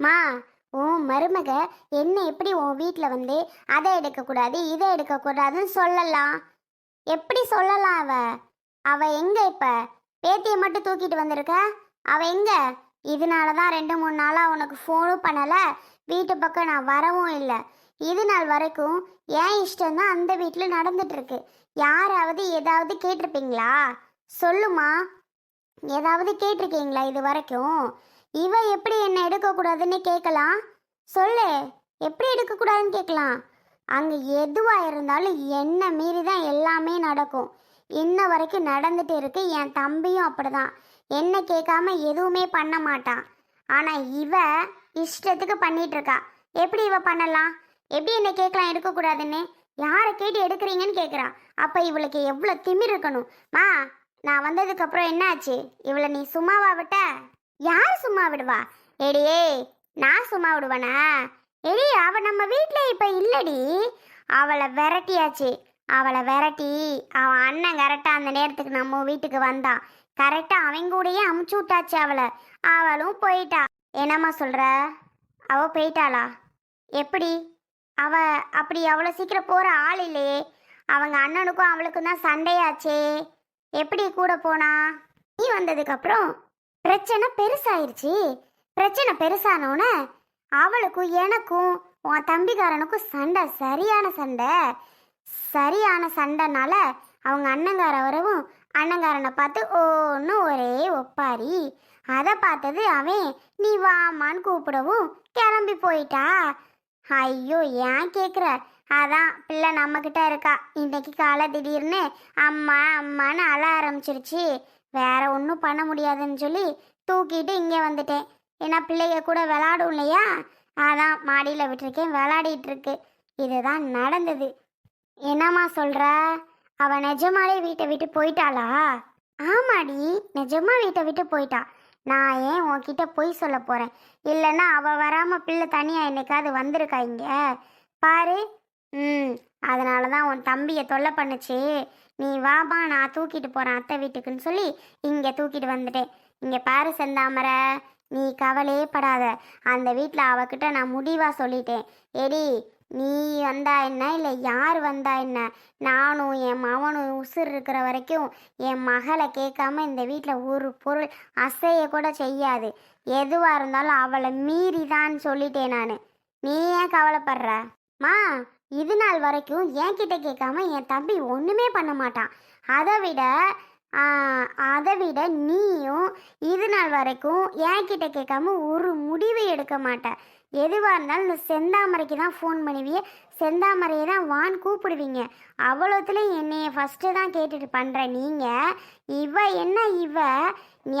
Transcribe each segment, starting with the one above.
மா உன் மருமக என்ன எப்படி உன் வீட்டில் வந்து அதை எடுக்கக்கூடாது இதை எடுக்கக்கூடாதுன்னு சொல்லலாம். எப்படி சொல்லலாம் அவ? அவ எங்க இப்ப? பேத்தியை மட்டும் தூக்கிட்டு வந்திருக்க? அவ எங்க? இதனால தான் ரெண்டு மூணு நாளாக உனக்கு ஃபோனும் பண்ணலை வீட்டு பக்கம் நான் வரவும் இல்லை. இது நாள் வரைக்கும் ஏன் இஷ்டம் தான் அந்த வீட்டில் நடந்துட்டுருக்கு யாராவது ஏதாவது கேட்டிருப்பீங்களா? சொல்லுமா ஏதாவது கேட்டிருக்கீங்களா இது வரைக்கும்? இவ எப்படி என்னை எடுக்கக்கூடாதுன்னு கேட்கலாம்? சொல்லு எப்படி எடுக்கக்கூடாதுன்னு கேட்கலாம்? அங்கே எதுவாக இருந்தாலும் என்ன மீறி தான் எல்லாமே நடக்கும். இன்ன வரைக்கும் நடந்துட்டு இருக்கு என் தம்பியும் அப்படிதான். என்ன கேட்காம எதுவுமே பண்ண மாட்டான். ஆனால் இவ இஷ்டத்துக்கு பண்ணிட்டு இருக்கா. எப்படி இவ பண்ணலாம்? எப்படி என்ன கேட்கலாம் எடுக்கக்கூடாதுன்னு? யாரை கேட்டு எடுக்கிறீங்கன்னு கேட்குறா. அப்போ இவளுக்கு எவ்வளோ திமிர் இருக்கணும். மா நான் வந்ததுக்கப்புறம் என்னாச்சு? இவளை நீ சும்மாவா விட்ட? யார் சும்மா விடுவா? எடியே நான் சும்மா விடுவேனா? எடி அவ நம்ம வீட்டில் இப்போ இல்லடி. அவளை விரட்டியாச்சு. அவளை விரட்டி அவன் அண்ணன் கரெக்டாக அந்த நேரத்துக்கு நம்ம வீட்டுக்கு வந்தான் கரெக்டாக அவங்க கூடயே அமுச்சு விட்டாச்சு அவளை. அவளும் போயிட்டா. என்னம்மா சொல்கிற அவ போயிட்டாளா? எப்படி? அவ அப்படி அவ்வளோ சீக்கிரம் போகிற ஆள் இல்லையே. அவங்க அண்ணனுக்கும் அவளுக்கும் தான் சண்டையாச்சே. எப்படி கூட போனா? நீ வந்ததுக்கப்புறம் பிரச்சனை பெருசாயிருச்சு. பிரச்சனை பெருசானோன்னே அவளுக்கும் எனக்கும் உன் தம்பிக்காரனுக்கும் சண்டை சரியான சண்டை. சரியான சண்டைனால அவங்க அண்ணங்கார வரவும் அண்ணங்காரனை பார்த்து ஒன்று ஒரே ஒப்பாரி. அதை பார்த்தது அவன் நீ வாமான்னு கூப்பிடவும் கிளம்பி போயிட்டா? ஐயோ ஏன் கேட்குற அதான் பிள்ளை நம்மக்கிட்ட இருக்கா. இன்னைக்கு காலை திடீர்னு அம்மா அம்மான்னு அழ ஆரம்பிச்சிருச்சு. வேற ஒன்றும் பண்ண முடியாதுன்னு சொல்லி தூக்கிட்டு இங்கே வந்துட்டேன். ஏன்னா பிள்ளைங்க கூட விளாடும் இல்லையா? அதான் மாடியில் விட்டுருக்கேன். விளாடிட்டு இருக்கு. இதுதான் நடந்தது. என்னம்மா சொல்கிற அவள் நிஜமாலே வீட்டை விட்டு போயிட்டாளா? ஆமாடி நிஜமா வீட்டை விட்டு போயிட்டா. நான் ஏன் உன்கிட்ட பொய் சொல்ல போகிறேன் இல்லைன்னா அவள் வராமல் பிள்ளை தனியாக என்னைக்காவது வந்திருக்கா இங்கே? பாரு. ம் அதனால தான் உன் தம்பியை தொல்லை பண்ணுச்சு. நீ வாபா நான் தூக்கிட்டு போகிறேன் அத்தை வீட்டுக்குன்னு சொல்லி இங்கே தூக்கிட்டு வந்துட்டேன். இங்கே பாரு செந்தாமரை நீ கவலையே படாத. அந்த வீட்டில் அவகிட்ட நான் முடிவாக சொல்லிட்டேன். எடி நீ வந்தா என்ன? இல்லை யார் வந்தா என்ன? நானும் என் மவனும் உசுர் இருக்கிற வரைக்கும் என் மகளை கேட்காம இந்த வீட்டில் ஒரு பொருள் அசைய கூட செய்யாது. எதுவாக இருந்தாலும் அவளை மீறி தான் சொல்லிட்டேன் நான். நீ ஏன் கவலைப்படுற? மா இது நாள் வரைக்கும் என்கிட்ட கேட்காம என் தம்பி ஒன்றுமே பண்ண மாட்டான். அதை விட அதை விட நீயும் இது நாள் வரைக்கும் என்கிட்ட கேட்காம ஒரு முடிவு எடுக்க மாட்ட. எதுவாக இருந்தாலும் இந்த செந்தாமரைக்கு தான் ஃபோன் பண்ணுவீங்க செந்தாமரையை தான் வான் கூப்பிடுவீங்க. அவ்வளோத்துலேயும் என்னைய ஃபஸ்ட்டு தான் கேட்டுட்டு பண்ணுற நீங்கள் இவ என்ன இவ?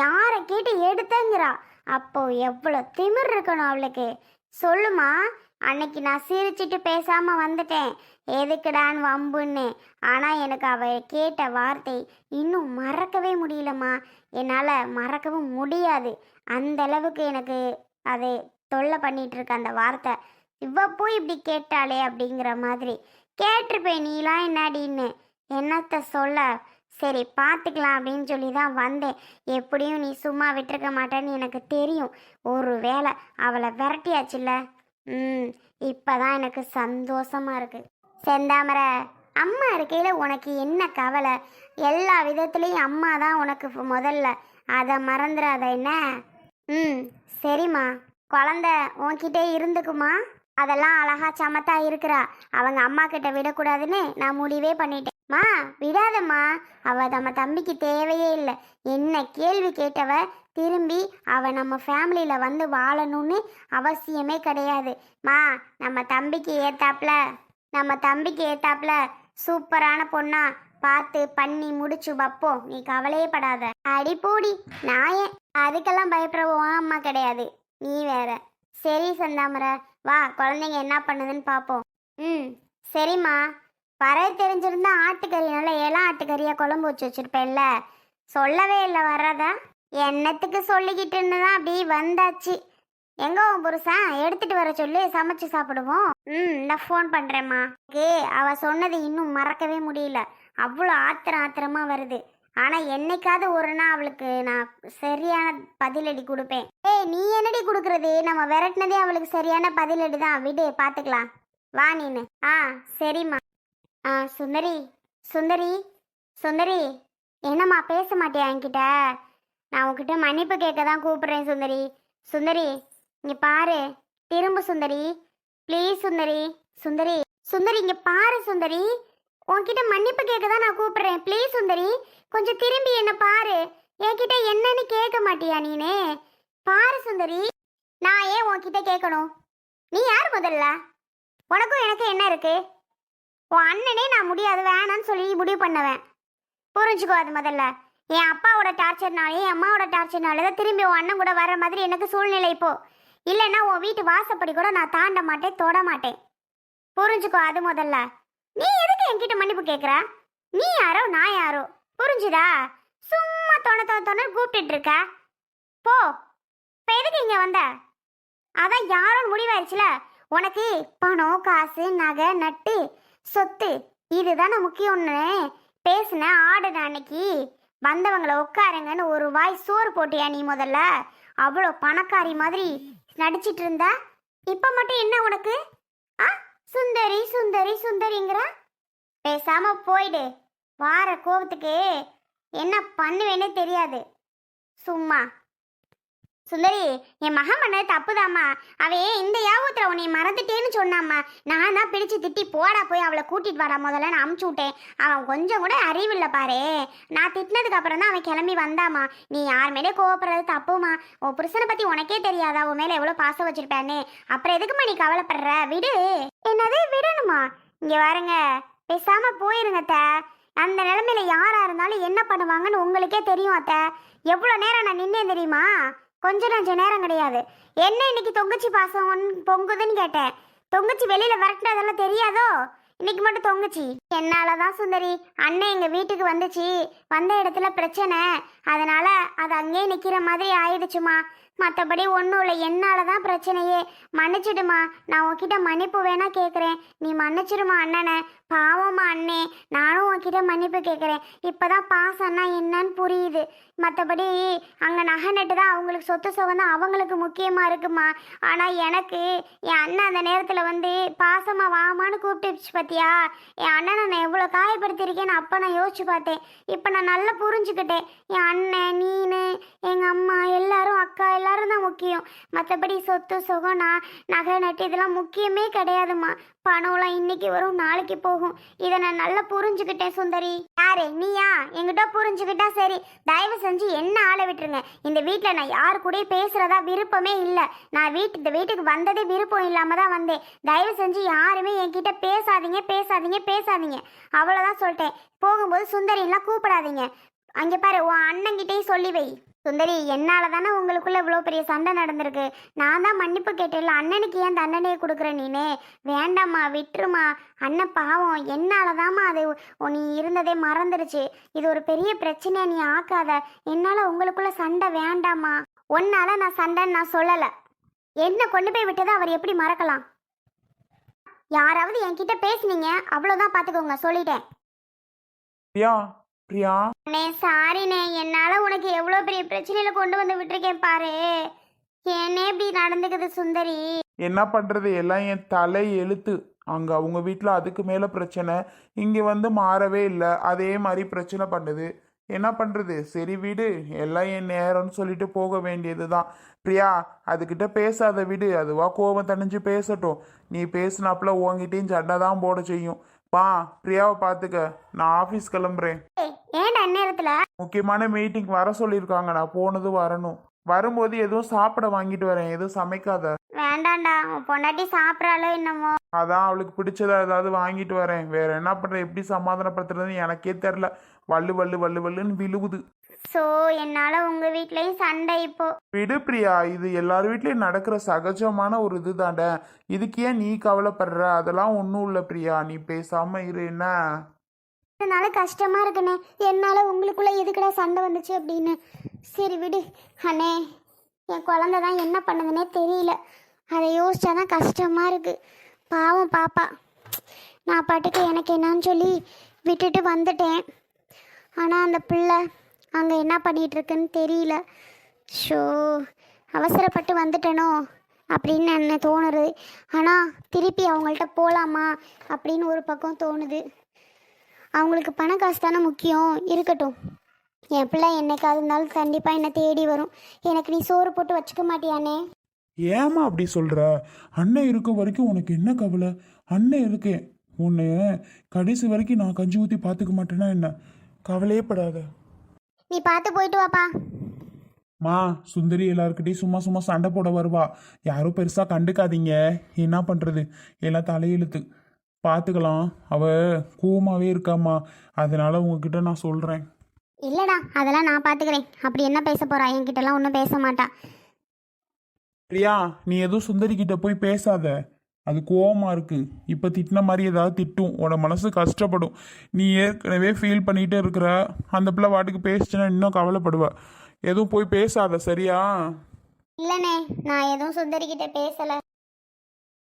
யாரை கேட்டு எடுத்தங்கிறா? அப்போது எவ்வளோ திமிர் இருக்கணும் அவளுக்கு. சொல்லுமா அன்னைக்கு நான் சிரிச்சிட்டு பேசாமல் வந்துட்டேன். எதுக்குடான்னு வம்புன்னு. ஆனால் எனக்கு அவ கேட்ட வார்த்தை இன்னும் மறக்கவே முடியலம்மா. என்னால் மறக்கவும் முடியாது. அந்த அளவுக்கு எனக்கு அது தொல்லை பண்ணிட்டு அந்த வார்த்தை. இவ போய் இப்படி கேட்டாளே அப்படிங்கிற மாதிரி. கேட்டிருப்பேன் நீலாம் என்னடின்னு? என்னத்த சொல்ல? சரி பார்த்துக்கலாம் அப்படின்னு சொல்லி தான் வந்தேன். எப்படியும் நீ சும்மா விட்டுருக்க மாட்டேன்னு எனக்கு தெரியும். ஒரு வேளை அவளை விரட்டியாச்சுல்ல? ம் இப்போதான் எனக்கு சந்தோஷமா இருக்கு. செந்தாமரை அம்மா இருக்கையில் உனக்கு என்ன கவலை? எல்லா விதத்துலேயும் அம்மா தான் உனக்கு முதல்ல. அதை மறந்துடாத என்ன? ம் சரிம்மா. குழந்த உன்கிட்டே இருந்துக்குமா? அதெல்லாம் அழகா சமத்தா இருக்கிறா. அவங்க அம்மா கிட்ட விடக்கூடாதுன்னு நான் முடிவே பண்ணிட்டேன். மா விடாதம்மா அவ நம்ம தம்பிக்கு தேவையே இல்லை. என்ன கேள்வி கேட்டவ திரும்பி அவ நம்ம ஃபேமிலியில வந்து வாழணும்னு அவசியமே கிடையாது. மா நம்ம தம்பிக்கு ஏத்தாப்ல நம்ம தம்பிக்கு ஏத்தாப்ல சூப்பரான பொண்ணா பார்த்து பண்ணி முடிச்சு வைப்போம். நீ கவலையே படாத. அடி போடி நான் ஏன்? அதுக்கெல்லாம் பயப்படுவோம் அம்மா கிடையாது. நீ வேற. சரி சந்தாமரை வா குழந்தைங்க என்ன பண்ணுதுன்னு பார்ப்போம் ம் சரிம்மா. வர தெரிஞ்சிருந்தா ஆட்டுக்கறி நல்ல இளம் ஆட்டுக்கறியா குழம்பு வச்சு வச்சிருப்பேன்ல. சொல்லவே இல்லை வர்றதா. என்னத்துக்கு சொல்லிக்கிட்டுன்னு தான் அப்படி வந்தாச்சு. எங்க உன் புருஷன் எடுத்துட்டு வர சொல்லி சமைச்சு சாப்பிடுவோம். ம் நான் ஃபோன் பண்றேம்மா. ஏ அவ சொன்னது இன்னும் மறக்கவே முடியல. அவ்வளோ ஆத்திரம் ஆத்திரமா வருது. ஆனால் என்னைக்காவது ஒரு நாள் அவளுக்கு நான் சரியான பதிலடி கொடுப்பேன். ஏய் நீ என்னடி கொடுக்கறது? நம்ம விரட்டினதே அவளுக்கு சரியான பதிலடி தான் விடு பார்த்துக்கலாம் வா நீனு. ஆ சரிம்மா. ஆ சுந்தரி சுந்தரி சுந்தரி என்னம்மா பேச மாட்டியா என்கிட்ட? நான் உங்ககிட்ட மன்னிப்பு கேட்க தான் கூப்பிட்றேன் சுந்தரி. சுந்தரி இங்கே பாரு. திரும்ப சுந்தரி. ப்ளீஸ் சுந்தரி. சுந்தரி சுந்தரி இங்கே பாரு சுந்தரி. உன்கிட்ட மன்னிப்பு கேட்க தான் நான் கூப்பிட்றேன். ப்ளீஸ் சுந்தரி. கொஞ்சம் திரும்பி என்ன பாரு. என்கிட்ட என்னன்னு கேட்க மாட்டியா நீனே? பாரு சுந்தரி. நான் ஏன் உன்கிட்ட கேட்கணும்? நீ யார் முதல்ல? உனக்கும் எனக்கு என்ன இருக்குது உன் அண்ணனே நான் முடியாது வேணான்னு சொல்லி முடிவு பண்ணுவேன். புரிஞ்சுக்கோ அது முதல்ல. என் அப்பாவோட டார்ச்சர்னாலே என் அம்மாவோட டார்ச்சர்னாலே தான் திரும்பி உன் அண்ணன் கூட வர மாதிரி எனக்கு சூழ்நிலை இப்போ. இல்லைன்னா உன் வீட்டு வாசப்படி கூட நான் தாண்ட மாட்டேன் தொட மாட்டேன். புரிஞ்சுக்கோ அது முதல்ல. நீ எதுக்கு என்கிட்ட மன்னிப்பு கேட்குற நீ யாரோ நான் யாரோ? புரிஞ்சுதா? சும்மா தொண தொண தொண கூப்பிட்டுட்டு இருக்க. போ. இப்போ எதுக்கு இங்கே வந்த? அதான் யாரோன்னு முடிவாயிருச்சுல. உனக்கு பணம் காசு நகை நட்டு சொத்து. இதுதானே முக்கியம்னு பேசின ஆடுன அன்னைக்கு. வந்தவங்கள உட்காருங்கன்னு ஒரு வாய் சோறு போட்டியா நீ முதல்ல? அவ்வளோ பணக்காரி மாதிரி நடிச்சிட்டு இருந்த? இப்போ மட்டும் என்ன உனக்கு? ஆ? சுந்தரி சுந்தரி சுந்தரிங்கிற? பேசாம போயிடு. வார கோபத்துக்கு என்ன பண்ணுவேனே தெரியாது. சும்மா. சுந்தரி என் மகன் பண்ணது தப்புதாம்மா. அவையே இந்த யாபத்துல உன்னை மறந்துட்டேன்னு சொன்னாம்மா. நான் தான் பிடிச்சு திட்டி போடா போய் அவளை கூட்டிட்டு வாடா முதல்ல நான் அமுச்சு விட்டேன். அவன் கொஞ்சம் கூட அறிவில்லை பாரு. நான் திட்டினதுக்கு அப்புறம் தான் அவன் கிளம்பி வந்தாம்மா. நீ யார் மேலே கோவப்படுறது தப்புமா உன் புருஷனை பத்தி உனக்கே தெரியாதா? உன் மேல எவ்வளவு பாசம் வச்சிருப்பேன்னு. அப்புறம் எதுக்குமா நீ கவலைப்படுற? விடு. என்னது? விடணுமா? இங்க பாருங்க. பேசாம போயிருங்க அத்தை. அந்த நிலைமையில யாரா இருந்தாலும் என்ன பண்ணுவாங்கன்னு உங்களுக்கே தெரியும் அத்தை. எவ்வளோ நேரம் நான் நின்னேன் தெரியுமா? கொஞ்ச கொஞ்சம் நேரம் கிடையாது. என்ன இன்னைக்கு தொங்குச்சி பாசம் ஒன்- பொங்குதுன்னு கேட்டேன். தொங்குச்சி வெளியில விரட்டினதெல்லாம் தெரியாதோ? இன்னைக்கு மட்டும் தொங்குச்சி. என்னாலதான் சுந்தரி அண்ணன் எங்க வீட்டுக்கு வந்துச்சு. வந்த இடத்துல பிரச்சனை. அதனால அது அங்கேயே நிக்கிற மாதிரி ஆயிடுச்சுமா. மற்றபடி ஒன்றும் இல்லை என்னால தான் பிரச்சனையே. மன்னிச்சிடுமா நான் உன்கிட்ட மன்னிப்பு வேணா கேட்குறேன் நீ மன்னிச்சிடுமா அண்ணனை? பாவமா அண்ணே நானும் உன்கிட்ட மன்னிப்பு கேட்குறேன் இப்போ தான் பாசம்னா என்னன்னு புரியுது. மற்றபடி அங்கே நகை நட்டு தான் அவங்களுக்கு சொத்து சுகம் தான் அவங்களுக்கு முக்கியமாக இருக்குமா? ஆனால் எனக்கு என் அண்ணன் அந்த நேரத்தில் வந்து பாசமாக வாமான்னு கூப்பிட்டுச்சு பார்த்தியா என் அண்ணனை நான் எவ்வளோ காயப்படுத்தியிருக்கேன்னு அப்போ நான் யோசிச்சு பார்த்தேன். இப்போ நான் நல்லா புரிஞ்சுக்கிட்டேன். என் அண்ணன் நீனு எங்கள் அம்மா எல்லாரும் அக்கா எல்லாம் எல்லாரும் தான் முக்கியம். மற்றபடி சொத்து சுகம் நான் நகை நட்டு இதெல்லாம் முக்கியமே கிடையாதும்மா. பணம்லாம் இன்னைக்கு வரும் நாளைக்கு போகும். இதை நான் நல்லா புரிஞ்சுக்கிட்டேன் சுந்தரி. யாரு? நீயா? என்கிட்ட புரிஞ்சுக்கிட்டா சரி. தயவு செஞ்சு என்ன ஆளை விட்டுருங்க. இந்த வீட்டில் நான் யாரு கூட பேசுறதா விருப்பமே இல்லை. நான் வீட்டு இந்த வீட்டுக்கு வந்ததே விருப்பம் இல்லாம தான் வந்தேன். தயவு செஞ்சு யாருமே என்கிட்ட பேசாதீங்க பேசாதீங்க பேசாதீங்க. அவ்வளோதான் சொல்லிட்டேன். போகும்போது சுந்தரிலாம் கூப்பிடாதீங்க. அங்கே பாரு உன் அண்ணங்கிட்டே சொல்லி வை. சுந்தரி என்னால் தானே உங்களுக்குள்ள இவ்வளோ பெரிய சண்டை நடந்திருக்கு? நான் தான் மன்னிப்பு கேட்டேன்ல அண்ணனுக்கு ஏன் தண்டனையை கொடுக்குற நீனே? வேண்டாம்மா விட்டுருமா. அண்ணன் பாவம் என்னால் தாம்மா அது நீ இருந்ததே மறந்துடுச்சு இது ஒரு பெரிய பிரச்சனையை நீ ஆக்காத. என்னால உங்களுக்குள்ள சண்டை வேண்டாம்மா. உன்னால நான் சண்டைன்னு நான் சொல்லலை. என்ன கொண்டு போய் விட்டதை அவர் எப்படி மறக்கலாம்? யாராவது என்கிட்ட பேசுனீங்க அவ்வளோதான் பார்த்துக்கோங்க சொல்லிட்டேன். பிரியா? அண்ணே சாரிண்ணே என்னால உனக்கு எவ்வளோ பெரிய பிரச்சனையில கொண்டு வந்து விட்டுருக்கேன் பாரு. ஏன்னே இப்படி நடந்துக்குது சுந்தரி? என்ன பண்றது? எல்லாம் என் தலை எழுத்து. அங்க அவங்க வீட்டில் அதுக்கு மேல பிரச்சனை. இங்க வந்து மாறவே இல்லை. அதே மாதிரி பிரச்சனை பண்ணுது. என்ன பண்றது? சரி விடு. எல்லாம் என் நேரம்னு சொல்லிட்டு போக வேண்டியதுதான். பிரியா அதுகிட்ட பேசாத விடு. அதுவா கோபம் தணிஞ்சு பேசட்டும். நீ பேசினாப்புல உன்கிட்டயும் சண்டை தான் போட செய்யும். பா பிரியாவை பார்த்துக்க நான் ஆஃபீஸ் கிளம்புறேன். ஏன்டா அந்நேரத்துல? முக்கியமான மீட்டிங் வர சொல்லியிருக்காங்க. நான் போனது வரணும். வரும்போது எதுவும் சாப்பிட வாங்கிட்டு வரேன். எதுவும் சமைக்காத. வேண்டாம்டா உன் பொண்டாட்டி சாப்பிட்றாளோ என்னமோ. அதான் அவளுக்கு பிடிச்சதா ஏதாவது வாங்கிட்டு வரேன். வேற என்ன பண்றேன் எப்படி சமாதானப்படுத்துறதுன்னு எனக்கே தெரில வள்ளு வள்ளு வள்ளு வள்ளுன்னு விழுவுது. ஸோ என்னால உங்க வீட்லயும் சண்டை இப்போ. விடு பிரியா இது எல்லார் வீட்லயும் நடக்கிற சகஜமான ஒரு இதுதாண்ட இதுக்கு ஏன் நீ கவலைப்படுற? அதெல்லாம் ஒன்றும் இல்லை பிரியா நீ பேசாம இரு என்ன? அதனால கஷ்டமா இருக்குண்ணே. என்னால உங்களுக்குள்ள எதுக்குடா சண்டை வந்துச்சு அப்படின்னு. சரி விடு. அண்ணே என் குழந்தை தான் என்ன பண்ணுதுன்னே தெரியல. அதை யோசிச்சாதான் கஷ்டமா இருக்கு. பாவம் பாப்பா. நான் பாட்டுக்கு எனக்கு என்னன்னு சொல்லி விட்டுட்டு வந்துட்டேன். ஆனால் அந்த பிள்ளை அங்கே என்ன பண்ணிட்டு இருக்குன்னு தெரியல. ஷோ அவசரப்பட்டு வந்துட்டனோ அப்படின்னு என்ன தோணுது. ஆனால் திருப்பி அவங்கள்ட்ட போகலாமா அப்படின்னு ஒரு பக்கம் தோணுது. அவங்களுக்கு பண காசு தானே முக்கியம் இருக்கட்டும். என் பிள்ளை என்னைக்காவது இருந்தாலும் கண்டிப்பாக என்னை தேடி வரும். எனக்கு நீ சோறு போட்டு வச்சுக்க மாட்டியானே ஏமா அப்படி சொல்கிற அண்ணன் இருக்க வரைக்கும் உனக்கு என்ன கவலை? அண்ணன் இருக்கேன் உன்னை கடைசி வரைக்கும் நான் கஞ்சி ஊற்றி பார்த்துக்க மாட்டேன்னா என்ன? கவலையே படாத. நீ பார்த்து போயிட்டு வாப்பா. மா சுந்தரி எல்லாருக்கிட்டையும் சும்மா சும்மா சண்டை போட வருவா. யாரும் பெருசாக கண்டுக்காதீங்க. என்ன பண்ணுறது எல்லாம் தலையெழுத்து. பார்த்துக்கலாம் அவ கோமாவே இருக்காம்மா. அதனால உங்ககிட்ட நான் சொல்கிறேன் இல்லைடா அதெல்லாம் நான் பார்த்துக்கிறேன் அப்படி என்ன பேச போறா? என்கிட்டலாம் ஒன்றும் பேச மாட்டா. பிரியா நீ எதுவும் சுந்தரி கிட்ட போய் பேசாத. அது கோவமாக இருக்குது இப்போ திட்டின மாதிரி ஏதாவது திட்டும். உன மனசு கஷ்டப்படும். நீ ஏற்கனவே ஃபீல் பண்ணிகிட்டே இருக்கிற அந்த பிள்ளை வாட்டுக்கு பேசிச்சுன்னா இன்னும் கவலைப்படுவா. எதுவும் போய் பேசாத சரியா? இல்லைண்ணே நான் எதுவும் சுந்தரிக்கிட்ட பேசலை.